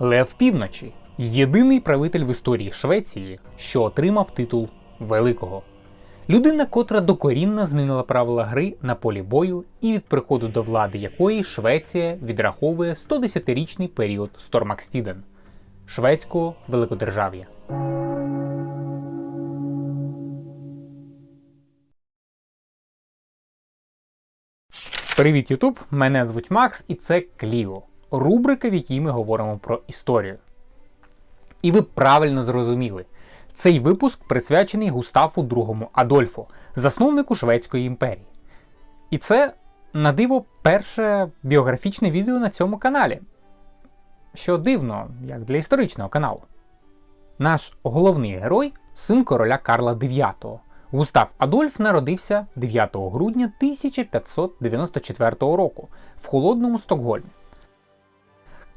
Лев Півночі єдиний правитель в історії Швеції, що отримав титул Великого. Людина, котра докорінно змінила правила гри на полі бою і від приходу до влади якої Швеція відраховує 110-річний період Стормакстіден шведського великодержав'я. Привіт, Ютуб! Мене звуть Макс, і це Кліо, рубрика, в якій ми говоримо про історію. І ви правильно зрозуміли, цей випуск присвячений Густаву II Адольфу, засновнику Шведської імперії. І це, на диво, перше біографічне відео на цьому каналі. Що дивно, як для історичного каналу. Наш головний герой син короля Карла IX. Густав Адольф народився 9 грудня 1594 року в холодному Стокгольмі.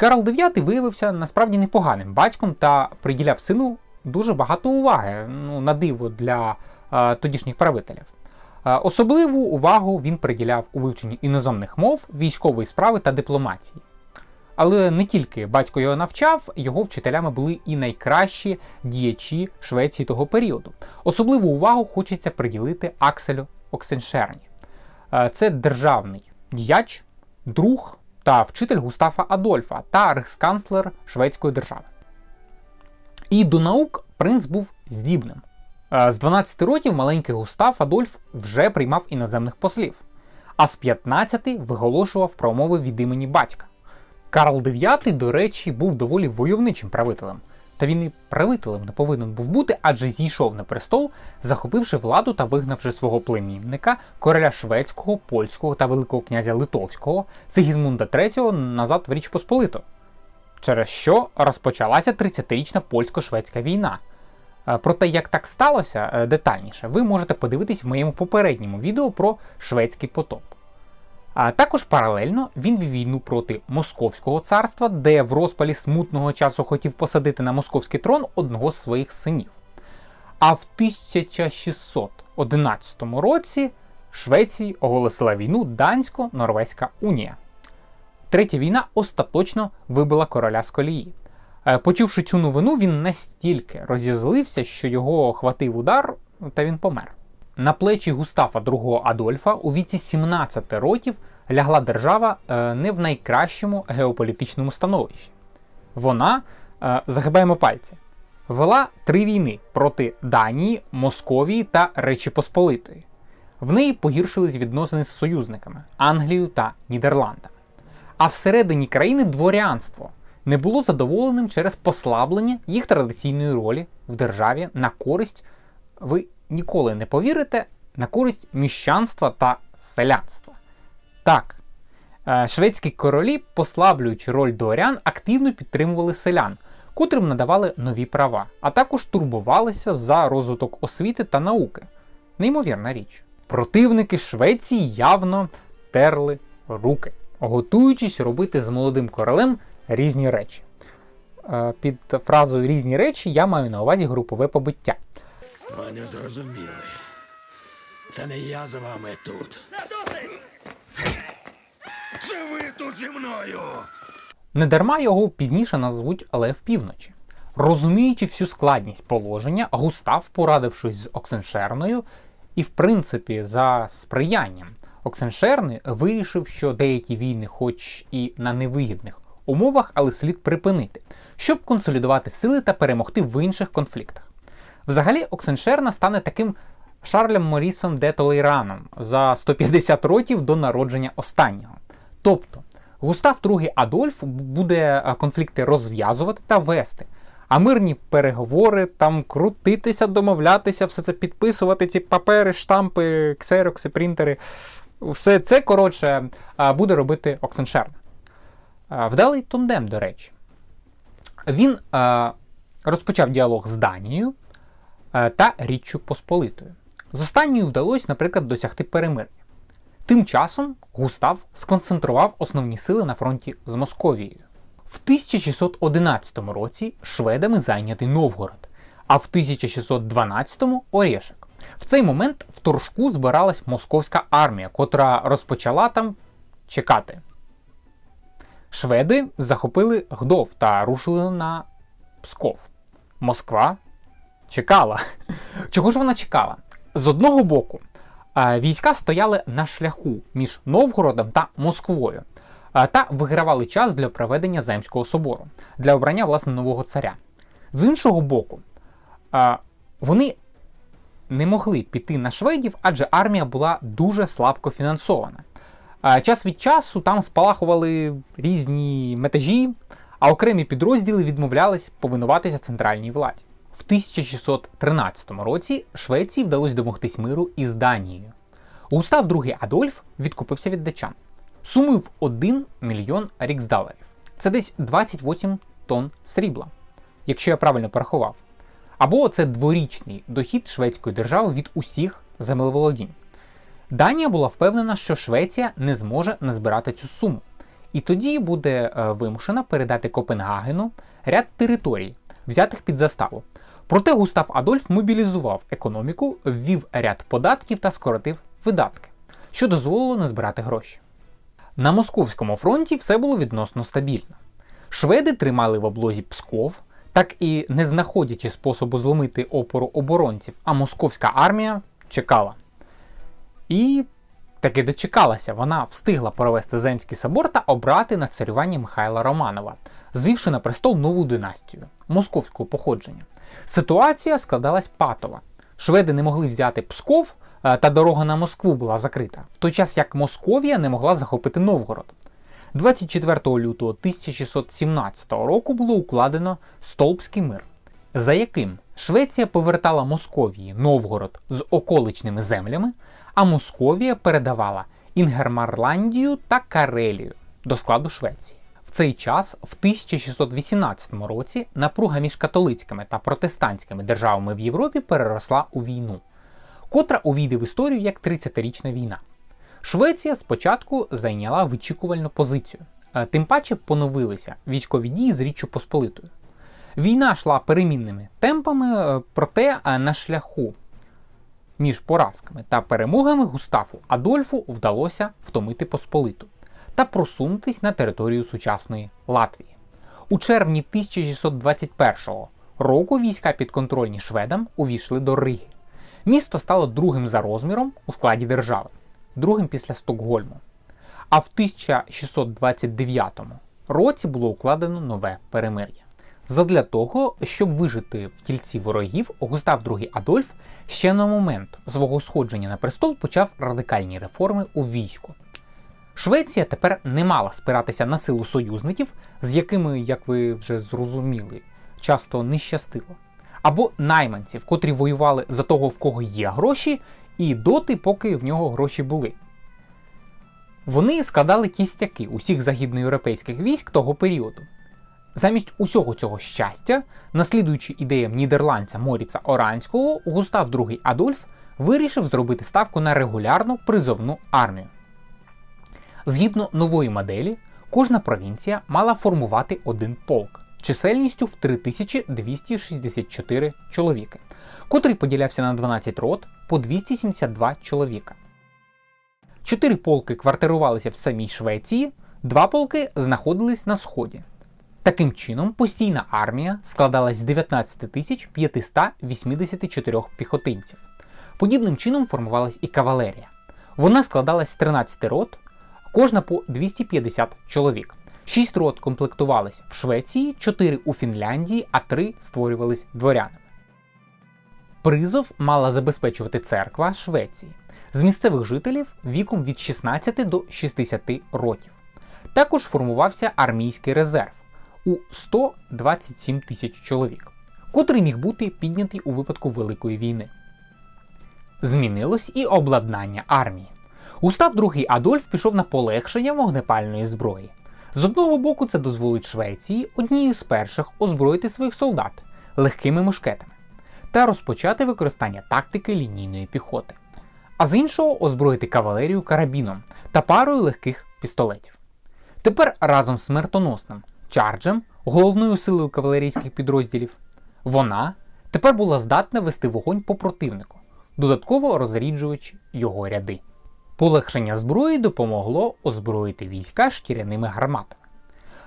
Карл IX виявився насправді непоганим батьком та приділяв сину дуже багато уваги, ну, на диво для е, тодішніх правителів. Е, особливу увагу він приділяв у вивченні іноземних мов, військової справи та дипломатії. Але не тільки батько його навчав, його вчителями були і найкращі діячі Швеції того періоду. Особливу увагу хочеться приділити Акселю Оксеншерні. Е, Це державний діяч, друг та вчитель Густафа Адольфа та рейхсканцлер Шведської держави. І до наук принц був здібним. Е, З 12 років маленький Густав Адольф вже приймав іноземних послів, а з 15 виголошував промови від імені батька. Карл IX, до речі, був доволі войовничим правителем. Та він і правителем не повинен був бути, адже зійшов на престол, захопивши владу та вигнавши свого племінника, короля шведського, польського та великого князя Литовського Сигізмунда III назад в Річ Посполиту, через що розпочалася 30-річна польсько-шведська війна. Е, Про те, як так сталося е, детальніше, ви можете подивитись в моєму попередньому відео про шведський потоп. А також паралельно він вів війну проти Московського царства, де в розпалі смутного часу хотів посадити на московський трон одного з своїх синів. А в 1611 році Швеції оголосила війну Дансько-Норвезька унія. Третя війна остаточно вибила короля з колії. Е, Почувши цю новину, він настільки розізлився, що його охватив удар, та він помер. На плечі Густафа II Адольфа у віці 17 років лягла держава е, не в найкращому геополітичному становищі. Вона, е, загибаємо пальці, вела три війни проти Данії, Московії та Речі Посполитої. В неї погіршились відносини з союзниками Англією та Нідерландами. А всередині країни дворянство не було задоволеним через послаблення їх традиційної ролі в державі на користь, ви ніколи не повірите, на користь міщанства та селянства. Так, е, шведські королі, послаблюючи роль дворян, активно підтримували селян, котрим надавали нові права, а також турбувалися за розвиток освіти та науки. Неймовірна річ. Противники Швеції явно терли руки, готуючись робити з молодим королем різні речі. Е, Під фразою різні речі я маю на увазі групове побиття. Ви зрозуміли. Це не я з вами тут. Це ви тут зі мною. Недарма його пізніше назвуть Лев Півночі. Розуміючи всю складність положення, Густав, порадившись з Оксеншерною, і, в принципі, за сприянням Оксеншерни вирішив, що деякі війни, хоч і на невигідних умовах, але слід припинити, щоб консолідувати сили та перемогти в інших конфліктах. Взагалі, Оксеншерна стане таким Шарлем Морісом де Толейраном за 150 років до народження останнього. Тобто, Густав II Адольф буде е, конфлікти розв'язувати та вести, а мирні переговори, там крутитися, домовлятися, все це підписувати, ці папери, штампи, ксерокси, принтери. Все це, коротше, е, буде робити Оксеншерна. Е, Вдалий тондем, до речі. Він розпочав діалог з Данією та Річчю Посполитою. З останньою вдалося, наприклад, досягти перемир'я. Тим часом Густав сконцентрував основні сили на фронті з Московією. В 1611 році шведами зайнятий Новгород, а в 1612-му Орєшек. В цей момент в Торжку збиралась московська армія, котра розпочала там чекати. Шведи захопили Гдов та рушили на Псков. Москва чекала. Чого ж вона чекала? З одного боку, е, війська стояли на шляху між Новгородом та Москвою е, та вигравали час для проведення Земського собору для обрання власне нового царя. З іншого боку, е, вони не могли піти на шведів, адже армія була дуже слабко фінансована. Час від часу там спалахували різні метажі, а окремі підрозділи відмовлялись повинуватися центральній владі. В 1613 році Швеції вдалося домогтись миру із Данією. Густав II Адольф відкупився від датчан. Сумою в 1 мільйон ріксдалерів. Це десь 28 тонн срібла, якщо я правильно порахував. Або це дворічний дохід шведської держави від усіх землеволодінь. Данія була впевнена, що Швеція не зможе назбирати цю суму, і тоді буде е, вимушена передати Копенгагену ряд територій, взятих під заставу. Проте Густав Адольф мобілізував економіку, ввів ряд податків та скоротив видатки, що дозволило назбирати гроші. На московському фронті все було відносно стабільно. Шведи тримали в облозі Псков, так і не знаходячи способу зломити опору оборонців, а московська армія чекала. І таки дочекалася, вона встигла провести Земський собор та обрати на царювання Михайла Романова, звівши на престол нову династію московського походження. Ситуація складалась патова. Шведи не могли взяти Псков, е, та дорога на Москву була закрита, в той час як Московія не могла захопити Новгород. 24 лютого 1617 року було укладено Столбський мир, за яким Швеція повертала Московії Новгород з околичними землями, а Московія передавала Інгермарландію та Карелію до складу Швеції. В цей час, в 1618 році, напруга між католицькими та протестантськими державами в Європі переросла у війну, котра увійде в історію як 30-річна війна. Швеція спочатку зайняла вичікувальну позицію, е, тим паче поновилися військові дії з Річчю Посполитою. Війна йшла перемінними темпами, е, проте е, на шляху між поразками та перемогами Густаву Адольфу вдалося втомити Посполиту та просунутись на територію сучасної Латвії. У червні 1621 року війська підконтрольні шведам увійшли до Риги. Місто стало другим за розміром у складі держави, другим після Стокгольму. А в 1629 році було укладено нове перемир'я. Задля того, щоб вижити в кільці ворогів, Густав II Адольф ще на момент свого сходження на престол почав радикальні реформи у війську. Швеція тепер не мала спиратися на силу союзників, з якими, як ви вже зрозуміли, часто не щастило, або найманців, котрі воювали за того, в кого є гроші, і доти, поки в нього гроші були. Вони складали кістяки усіх західноєвропейських військ того періоду. Замість усього цього щастя, наслідуючи ідеям нідерландця Моріца Оранського, Густав II Адольф вирішив зробити ставку на регулярну призовну армію. Згідно нової моделі, кожна провінція мала формувати один полк чисельністю в 3264 чоловіки, котрий поділявся на 12 рот по 272 чоловіка. Чотири полки квартирувалися в самій Швеції, два полки знаходились на сході. Таким чином, постійна армія складалась з 19 584 піхотинців. Подібним чином формувалась і кавалерія. Вона складалась з 13 рот, кожна по 250 чоловік. 6 рот комплектувались в Швеції, 4 у Фінляндії, а 3 створювались дворянами. Призов мала забезпечувати церква Швеції з місцевих жителів віком від 16 до 60 років. Також формувався армійський резерв у 127 тисяч чоловік, котрий міг бути піднятий у випадку Великої війни. Змінилось і обладнання армії. Густав II Адольф пішов на полегшення вогнепальної зброї. З одного боку, це дозволить Швеції однією з перших озброїти своїх солдат легкими мушкетами та розпочати використання тактики лінійної піхоти, а з іншого озброїти кавалерію карабіном та парою легких пістолетів. Тепер разом з смертоносним Чарджем, головною силою кавалерійських підрозділів, вона тепер була здатна вести вогонь по противнику, додатково розріджуючи його ряди. Полегшення зброї допомогло озброїти війська шкіряними гарматами.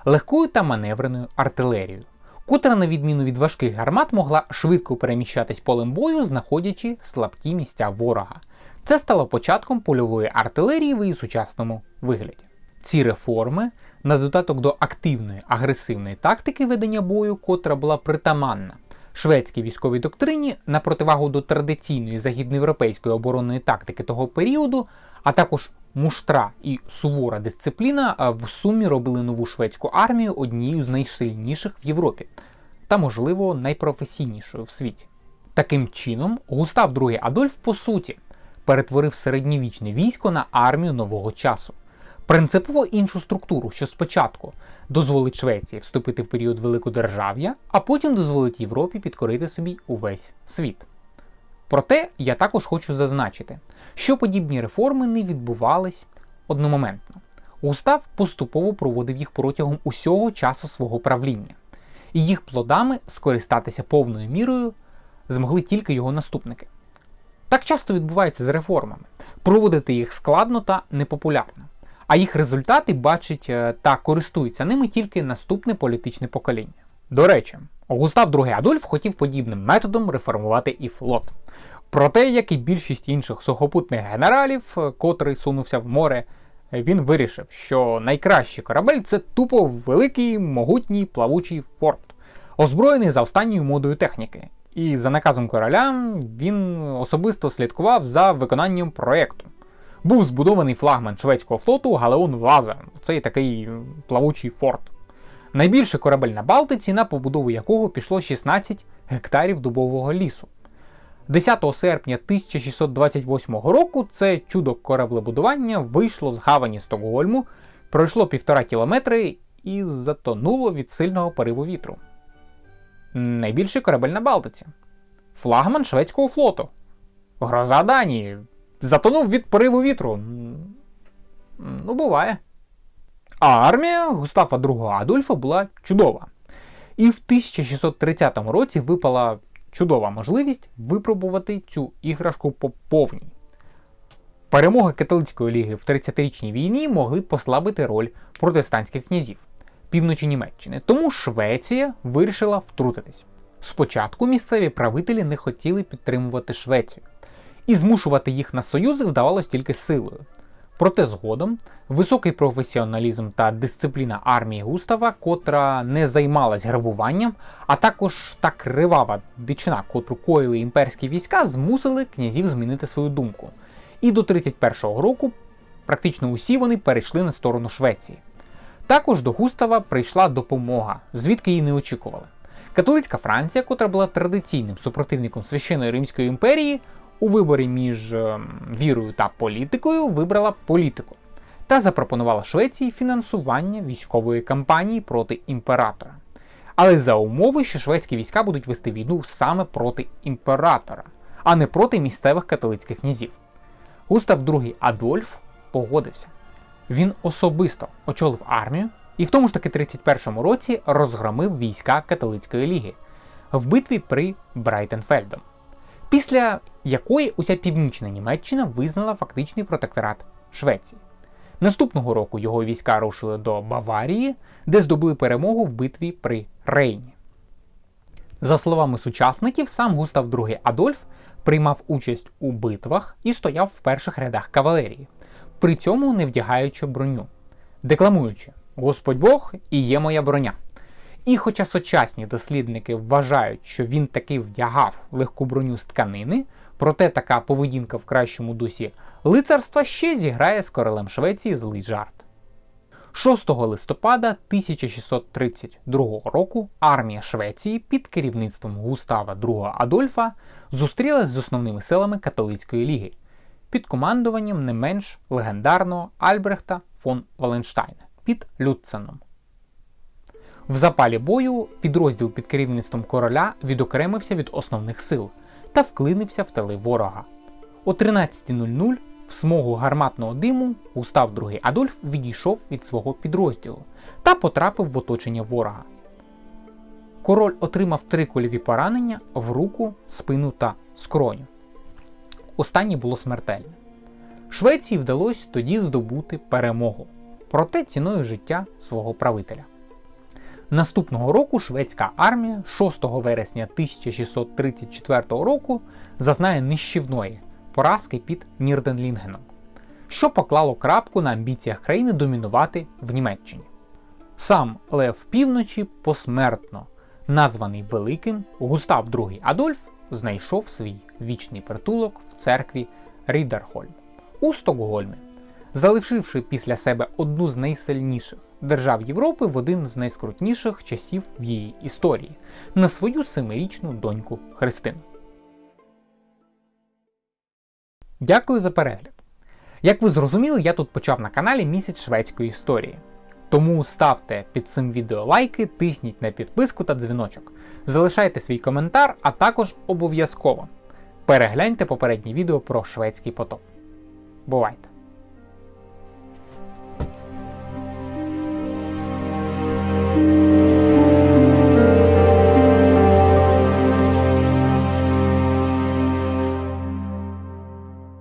легкою та маневреною артилерією, котра, на відміну від важких гармат, могла швидко переміщатись полем бою, знаходячи слабкі місця ворога. Це стало початком польової артилерії в її сучасному вигляді. Ці реформи, на додаток до активної агресивної тактики ведення бою, котра була притаманна шведській військовій доктрині на противагу до традиційної західноєвропейської оборонної тактики того періоду, а також муштра і сувора дисципліна в сумі робили нову шведську армію однією з найсильніших в Європі та, можливо, найпрофесійнішою в світі. Таким чином, Густав II Адольф, по суті, перетворив середньовічне військо на армію нового часу. Принципово іншу структуру, що спочатку дозволить Швеції вступити в період великодержав'я, а потім дозволить Європі підкорити собі увесь світ. Проте я також хочу зазначити, що подібні реформи не відбувались одномоментно. Густав поступово проводив їх протягом усього часу свого правління, і їх плодами скористатися повною мірою змогли тільки його наступники. Так часто відбувається з реформами. Проводити їх складно та непопулярно, а їх результати бачить е, та користується ними тільки наступне політичне покоління. До речі, Густав II Адольф хотів подібним методом реформувати і флот. Проте, як і більшість інших сухопутних генералів, е, котрий сунувся в море, е, він вирішив, що найкращий корабель це тупо великий могутній плавучий форт, озброєний за останньою модою техніки. І за наказом короля він особисто слідкував за виконанням проєкту. Був збудований флагман шведського флоту Галеон Ваза, цей такий плавучий форт. Найбільший корабель на Балтиці, на побудову якого пішло 16 гектарів дубового лісу. 10 серпня 1628 року це чудо кораблебудування вийшло з гавані Стокгольму, пройшло півтора кілометри і затонуло від сильного пориву вітру. Найбільший корабель на Балтиці. Флагман шведського флоту. Гроза Данії. Затонув від пориву вітру. Ну, буває. А армія Густава II Адольфа була чудова. І в 1630 році випала чудова можливість випробувати цю іграшку по повній. Перемоги католицької ліги в 30-річній війні могли послабити роль протестантських князів півночі Німеччини, тому Швеція вирішила втрутитись. Спочатку місцеві правителі не хотіли підтримувати Швецію, і змушувати їх на союзи вдавалось тільки силою. Проте згодом високий професіоналізм та дисципліна армії Густава, котра не займалась грабуванням, а також та кривава дичина, котру коїли імперські війська, змусили князів змінити свою думку. І до 31-го року практично усі вони перейшли на сторону Швеції. Також до Густава прийшла допомога, звідки її не очікували. Католицька Франція, котра була традиційним супротивником священної Римської імперії, у виборі між ем, вірою та політикою вибрала політику та запропонувала Швеції фінансування військової кампанії проти імператора. Але за умови, що шведські війська будуть вести війну саме проти імператора, а не проти місцевих католицьких князів. Густав II Адольф погодився. Він особисто очолив армію і в тому ж таки 31-му році розгромив війська католицької ліги в битві при Брайтенфельдом, після якої уся північна Німеччина визнала фактичний протекторат Швеції. Наступного року його війська рушили до Баварії, де здобули перемогу в битві при Рейні. За словами сучасників, сам Густав II Адольф приймав участь у битвах і стояв в перших рядах кавалерії, при цьому не вдягаючи броню, декламуючи Господь Бог і є моя броня. І хоча сучасні дослідники вважають, що він таки вдягав легку броню з тканини, проте така поведінка в кращому дусі лицарства ще зіграє з королем Швеції злий жарт. 6 листопада 1632 року армія Швеції під керівництвом Густава II Адольфа зустрілась з основними силами католицької ліги під командуванням не менш легендарного Альбрехта фон Валенштайна під Люценом. В запалі бою підрозділ під керівництвом короля відокремився від основних сил та вклинився в тили ворога. О 13.00 в смогу гарматного диму Густав II Адольф відійшов від свого підрозділу та потрапив в оточення ворога. Король отримав три кульові поранення в руку, спину та скроню. Останнє було смертельне. Швеції вдалося тоді здобути перемогу, проте ціною життя свого правителя. Наступного року шведська армія 6 вересня 1634 року зазнає нищівної поразки під Нірденлінгеном, що поклало крапку на амбіціях країни домінувати в Німеччині. Сам Лев Півночі посмертно, названий Великим, Густав II Адольф знайшов свій вічний притулок в церкві Рідерхольм у Стокгольмі, залишивши після себе одну з найсильніших держав Європи в один з найскрутніших часів в її історії на свою семирічну доньку Христину. Дякую за перегляд. Як ви зрозуміли, я тут почав на каналі місяць шведської історії. Тому ставте під цим відео лайки, тисніть на підписку та дзвіночок. Залишайте свій коментар, а також обов'язково перегляньте попереднє відео про шведський потоп. Бувайте!